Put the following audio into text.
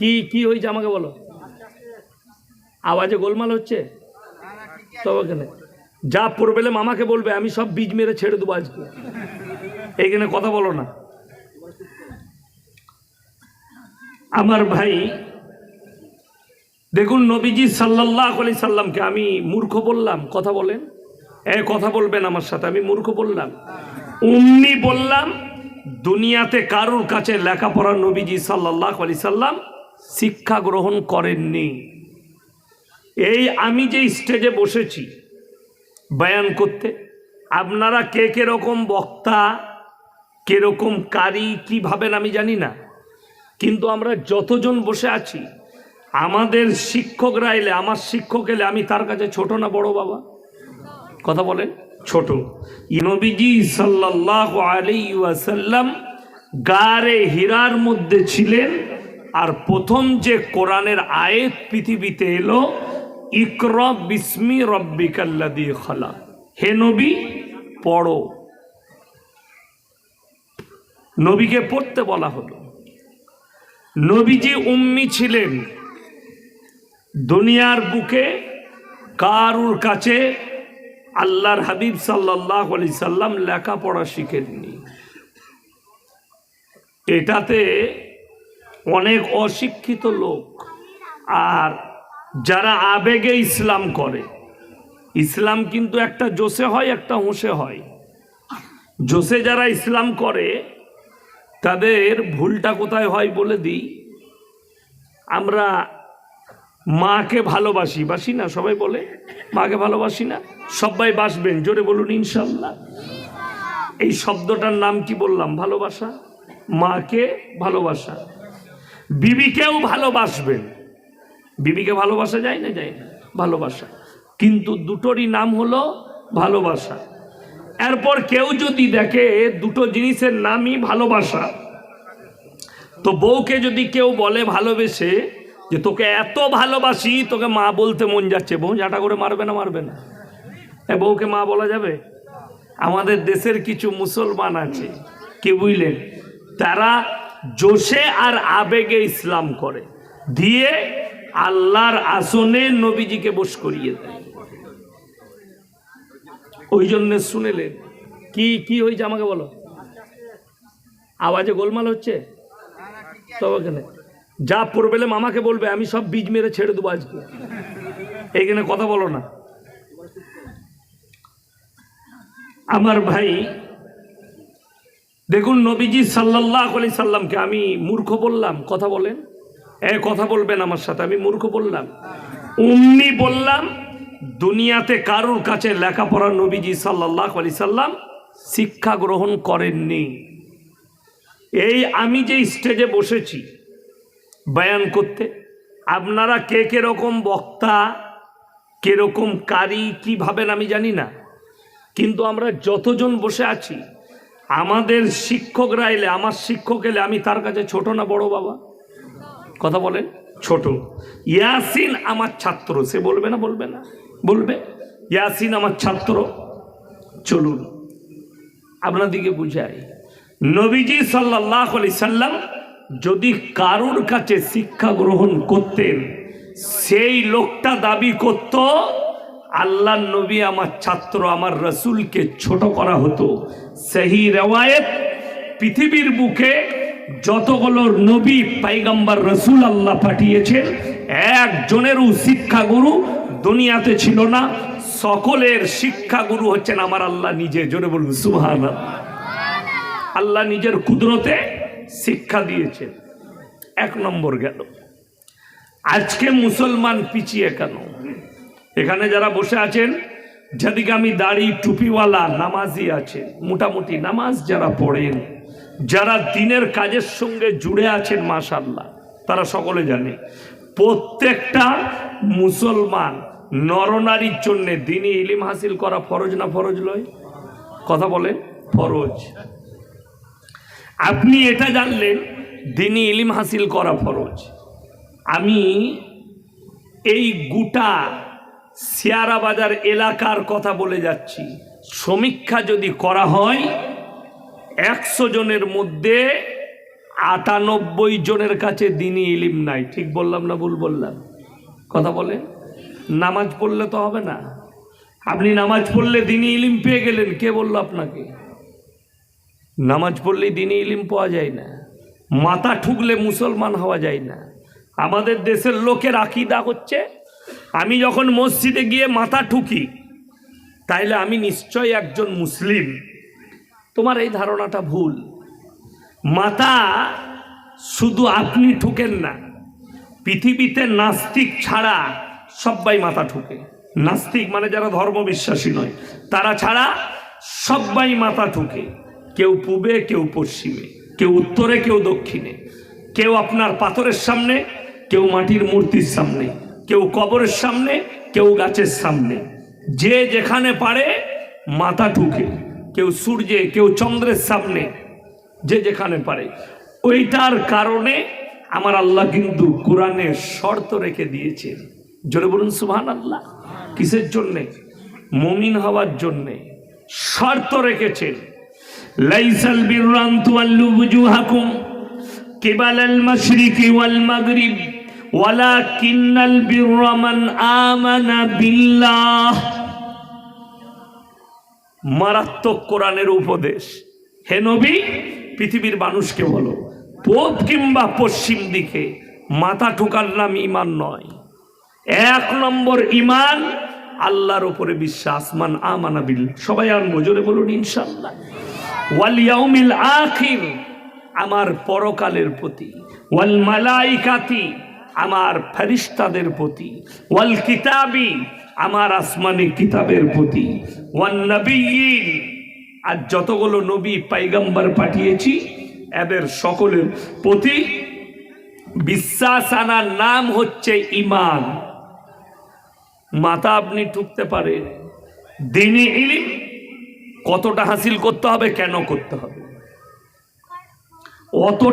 কি কি হয়েছে আমাকে বলো? আওয়াজে গোলমাল হচ্ছে? তবে ওখানে। যা প্রবলেম আমাকে বলবে, আমি সব বীজ মেরে ছেড়ে দেবো আজকে। এইখানে কথা বলো না। আমার ভাই, দেখুন নবীজি সাল্লাহ আলি সাল্লামকে, আমি মূর্খ বললাম, কথা বলেন? এ, কথা বলবেন আমার সাথে, আমি মূর্খ বললাম। উম্মি বললাম, দুনিয়াতে কারুর কাছে লেখাপড়া নবীজি সাল্লাহ আলি সাল্লাম শিক্ষা গ্রহণ করেননি। এই আমি যে স্টেজে বসেছি, বয়ান করতে, আপনারা কে রকম বক্তা রকম কারি, কি ভাবেন আমি জানি না। কিন্তু আমরা যতজন বসে আছি, আমাদের শিক্ষকরা এলে, আমার শিক্ষক এলে, আমি তার কাছে ছোট না বড় বাবা? কথা বলেন, ছোট। নবীজি সাল্লাহ আলী ওয়াসাল্লাম গারে হীরার মধ্যে ছিলেন আর প্রথম যে কোরআনের আয়েত পৃথিবীতে এলো, ইকর বিস্মি রব্বিকাল্লাদি খালা হে নবী, পড়ো। নবীকে পড়তে বলা হলো। নবীজি উম্মি ছিলেন। দুনিয়ার বুকে কারুর কাছে আল্লাহর হাবিব সাল্লাহ আলি সাল্লাম লেখাপড়া শিখেননি। এটাতে অনেক অশিক্ষিত লোক। আর যারা আবেগে ইসলাম করে, ইসলাম কিন্তু একটা জোসে হয়, একটা হুঁসে হয়। জোসে যারা ইসলাম করে, তাদের ভুলটা কোথায় হয় বলে দিই? আমরা মাকে ভালোবাসি, বাসি না? সবাই বলে, মাকে ভালোবাসি না? সবাই বাসবেন, জোরে বলুন, ইনশাল্লাহ। এই শব্দটার নাম কি বললাম? ভালোবাসা? মাকে ভালোবাসা। বিবিকেও ভালোবাসবেন বিবিকে ভালোবাসা যায় না যায় না? ভালোবাসা। কিন্তু দুটোরই নাম হলো ভালোবাসা। এরপর কেউ যদি দেখে দুটো জিনিসের নামই ভালোবাসা, তো বউকে যদি কেউ বলে ভালোবেসে যে তোকে এত ভালোবাসি, তোকে মা বলতে মন যাচ্ছে। বউ ঝাঁটা করে মারবে না মারবে না? বউকে মা বলা যাবে? আমাদের দেশের কিছু মুসলমান আছে, কি বুঝলেন? তারা জোশে আর আবেগে ইসলাম করে। দিয়ে আল্লাহর আসনে নবীজিকে বস করিয়ে দেয়। ওই জন্য শুনেলেন কি কি হয়েছে আমাকে বলো? আওয়াজে গোলমাল হচ্ছে? তবে ওখানে যা প্রবলেম আমাকে বলবে, আমি সব বীজ মেরে ছেড়ে দেবো আজকে। এইখানে কথা বলো না। আমার ভাই দেখুন নবীজি সাল্লাহ আলি সাল্লামকে আমি মূর্খ বললাম, কথা বলেন? এ, কথা বলবেন আমার সাথে, আমি মূর্খ বললাম। উম্মি বললাম, দুনিয়াতে কারোর কাছে লেখাপড়া নবীজি সাল্লাহ আলি সাল্লাম শিক্ষা গ্রহণ করেননি। এই আমি যে স্টেজে বসেছি বয়ান করতে, আপনারা কে কে রকম বক্তা রকম কারি, কি ভাবেন আমি জানি না। কিন্তু আমরা যতজন বসে আছি আমাদের শিক্ষকরা এলে, আমার শিক্ষক এলে আমি তার কাছে ছোট না বড় বাবা? কথা বলেন। ছোট। ইয়াসিন আমার ছাত্র। সে বলবে না বলবে না? বলবে। ইয়াসিন আমার ছাত্র। চলুন। আপনাদিকে বুঝাই। নবীজি সাল্লাহ আলি সাল্লাম যদি কারুর কাছে শিক্ষা গ্রহণ করতেন, সেই লোকটা দাবি করত আল্লাহ নবী আমার ছাত্র, আমার রসুলকে ছোট করা হতো। সেই রেওয়ায়ত পৃথিবীর বুকে যতগুলো নবী, পাইগাম্বার, রসুল আল্লাহ পাঠিয়েছেন একজনেরও শিক্ষাগুরু দুনিয়াতে ছিল না। সকলের শিক্ষাগুরু হচ্ছেন আমার আল্লাহ নিজে। জোরে বলুন সুহান আল্লাহ নিজের কুদরতে শিক্ষা দিয়েছেন। এক নম্বর গেল, আজকে মুসলমান পিছিয়ে কেন? এখানে যারা বসে আছেন যেদিকে আমি দাড়ি টুপিওয়ালা নামাজি আছে মোটামুটি নামাজ যারা পড়েন, যারা দিনের কাজের সঙ্গে জুড়ে আছেন মাশাল্লাহ তারা সকলে জানে, প্রত্যেকটা মুসলমান নরনারীর জন্যে দিনই ইলিম হাসিল করা ফরজ না ফরজ লয়? কথা বলেন, ফরজ। আপনি এটা জানলেন, দিনই ইলিম হাসিল করা ফরজ। আমি এই গোটা শিয়ারা বাজার এলাকার কথা বলে যাচ্ছি। সমীক্ষা যদি করা হয়, একশো জনের মধ্যে আটানব্বই জনের কাছে দিনই ইলিম নাই। ঠিক বললাম না ভুল বললাম? কথা বলে নামাজ পড়লে তো হবে না। আপনি নামাজ পড়লে দিনই ইলিম পেয়ে গেলেন, কে বলল আপনাকে? নামাজ পড়লেই দিনই ইলিম পাওয়া যায় না। মাথা ঠুকলে মুসলমান হওয়া যায় না। আমাদের দেশের লোকের আকিদা হচ্ছে আমি যখন মসজিদে গিয়ে মাথা ঠুকি, তাইলে আমি নিশ্চয় একজন মুসলিম। তোমার এই ধারণাটা ভুল। মাথা শুধু আপনি ঠুকেন না, পৃথিবীতে নাস্তিক ছাড়া সবাই মাথা ঠুকে। নাস্তিক মানে যারা ধর্ম বিশ্বাসী নয়, তারা ছাড়া সবাই মাথা ঠুকে। কেউ পূবে, কেউ পশ্চিমে, কেউ উত্তরে, কেউ দক্ষিণে, কেউ আপনার পাথরের সামনে, কেউ মাটির মূর্তির সামনে। কেউ কবরের সামনে, কেউ গাছের সামনে। যে যেখানে পারে, মাথা ঠুকে। কেউ সূর্যে, কেউ চন্দ্রের সামনে, যে যেখানে পারে। ওইটার কারণে আমার আল্লাহ কিন্তু কোরআনে শর্ত রেখে দিয়েছেন জোরে বলুন সুহান আল্লাহ কিসের জন্যে? মমিন হওয়ার জন্যে শর্ত রেখেছেন লাইসাল বিরান তুয়াল্লু বুজুহাকুম কিবালাল মাশরিকি ওয়াল মাগরিব। বিররা মান আমানা বিল্লাহ। মারাত্মক কোরআনের উপদেশ। হে নবী, পৃথিবীর মানুষকে বলো, পূব কিংবা পশ্চিম দিকে মাথা ঠোকার নাম ইমান নয়। এক নম্বর ইমান আল্লাহর উপরে বিশ্বাস। মান আমানা বিল, সবাই আনব জোরে বলুন ইনশাল্লাহ ওয়াল ইয়াউমিল আখির, আমার পরকালের প্রতি। ওয়াল মালাইকাতি আমার ফেরিস্তাদের প্রতি, ওয়াল কিতাবি আমার আসমানি কিতাবের প্রতি, ওয়ান নবীন আর যতগুলো নবী পাইগাম্বার পাঠিয়েছি, এদের সকলের প্রতি বিশ্বাস আনার নাম হচ্ছে ইমান মাথা আপনি ঠুকতে পারেন দিনই ইলিম, কতটা হাসিল করতে হবে, কেন করতে হবে? অতটা